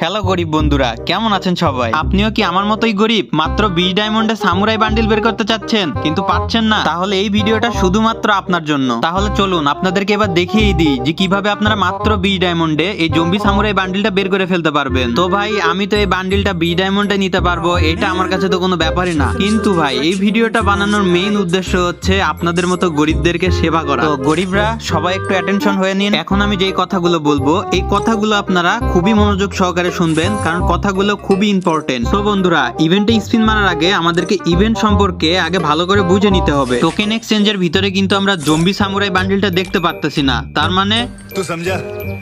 Hello গরিব বন্ধুরা, কেমন আছেন সবাই? আপনিও কি আমার মতোই গরিব? মাত্র বিশ ডায়মন্ডে সামুরাই বান্ডিল বের করতে চাচ্ছেন? কিন্তু পাচ্ছেন না। তাহলে এই ভিডিওটা শুধুমাত্র আপনার জন্য। তাহলে চলুন, আপনাদেরকে এবার দেখিয়ে দিই যে কীভাবে আপনারা মাত্র বিশ ডায়মন্ডে এই জম্বি সামুরাই বান্ডিলটা বের করে ফেলতে পারবেন। তো ভাই, আমি তো এই বান্ডিলটা বিশ ডায়মন্ডে নিতে পারব, এটা আমার কাছে তো কোনো ব্যাপারই না। কিন্তু ভাই, এই ভিডিওটা বানানোর মেইন উদ্দেশ্য হচ্ছে আপনাদের মতো গরিবদেরকে সেবা করা। তো গরিবরা, সবাই একটু অ্যাটেনশন হয়ে নিন। এখন আমি যেই কথাগুলো বলব, এই কথাগুলো আপনারা খুবই মনোযোগ সহকারে সহকারে শুনবেন কারণ কথাগুলো খুবই ইম্পর্টেন্ট তো বন্ধুরা ইভেন্টে স্পিন মারার আগে আমাদেরকে ইভেন্ট সম্পর্কে আগে ভালো করে বুঝে নিতে হবে। টোকেন এক্সচেঞ্জের ভিতরে কিন্তু আমরা জম্বি সামুরাই বান্ডিলটা দেখতে পারতেছি না। তার মানে তো সমঝা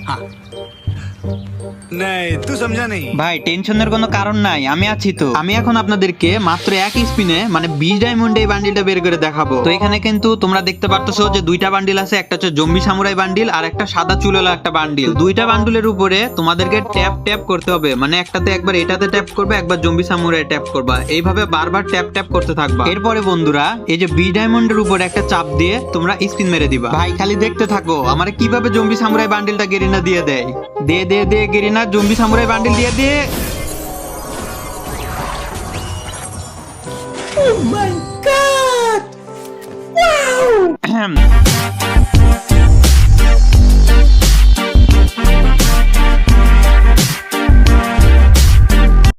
হ্যাঁ। নাই, তুই সমঝা নেই। ভাই, টেনশনের কোনো কারণ নাই, আমি আছি তো। আমি এখন আপনাদেরকে মাত্র এক স্পিনে মানে বিশ ডায়মন্ড এই বান্ডিলটা বের করে দেখাবো। তো এখানে কিন্তু তোমরা দেখতে পারতেছো যে দুইটা বান্ডিল আছে, একটা হচ্ছে জম্বি সামুরাই বান্ডিল আর একটা সাদা একটা বান্ডিল দুইটা উপরে তোমাদেরকে ট্যাপ ট্যাপ করতে হবে। মানে একটাতে একবার এটাতে ট্যাপ করবে, একবার জম্বি সামুরাই ট্যাপ করবা। এইভাবে বারবার ট্যাপ ট্যাপ করতে থাকবা। এরপরে বন্ধুরা, এই যে ডায়মন্ডের উপরে একটা চাপ দিয়ে তোমরা স্পিন মেরে দিবা। ভাই, খালি দেখতে থাকো, আমার কীভাবে জম্বি সামুরাই বান্ডিলটা গেরিনা দিয়ে দেয়? দিয়ে দে দে দে গেরিনা জম্বি সামুরাই বান্ডিল দিয়ে দিয়ে